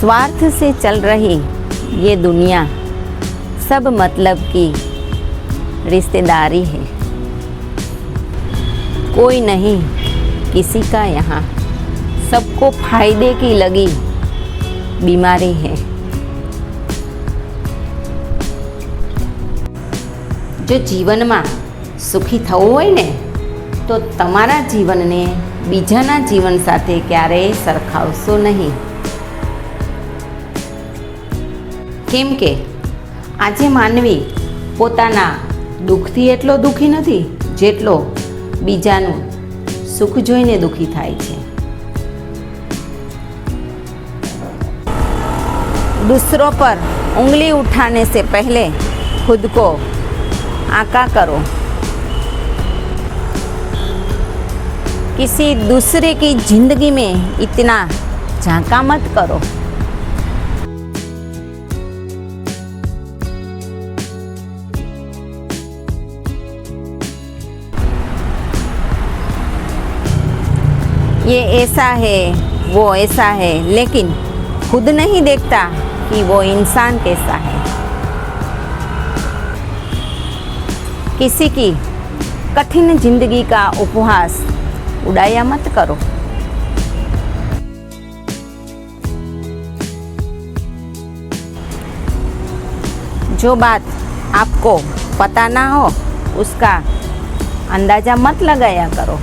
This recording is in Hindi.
स्वार्थ से चल रही ये दुनिया सब मतलब की रिश्तेदारी है कोई नहीं किसी का यहाँ सबको फायदे की लगी बीमारी है જો જીવનમાં સુખી થવું હોય ને તો તમારા જીવનને બીજાના જીવન સાથે ક્યારેય સરખાવશો નહીં કેમ કે આજે માનવી પોતાના દુઃખથી એટલો દુઃખી નથી જેટલો બીજાનું સુખ જોઈને દુઃખી થાય છે दूसरों पर उंगली उठाने से पहले खुद को आका करो किसी दूसरे की जिंदगी में इतना झांका मत करो ये ऐसा है, वो ऐसा है, लेकिन खुद नहीं देखता कि वो इंसान कैसा है। किसी की कठिन ज़िंदगी का उपहास उड़ाया मत करो। जो बात आपको पता ना हो, उसका अंदाज़ा मत लगाया करो।